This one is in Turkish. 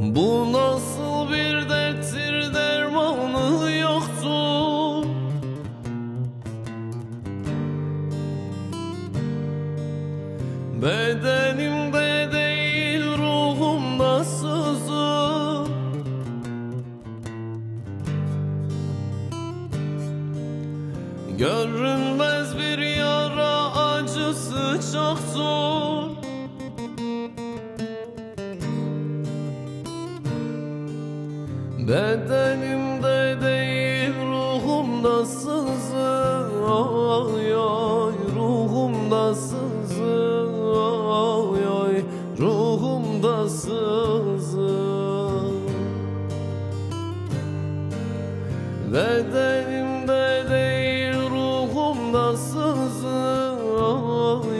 Bu nasıl bir derttir dermanı yoktur? Bedenimde değil ruhumda sızır Görünmez bir yara acısı çok zor Bedenimde değil ruhumda sızı. Ay ay ruhumda sızı. Ay ay ruhumda sızı. Bedenimde değil ruhumda sızı. Ay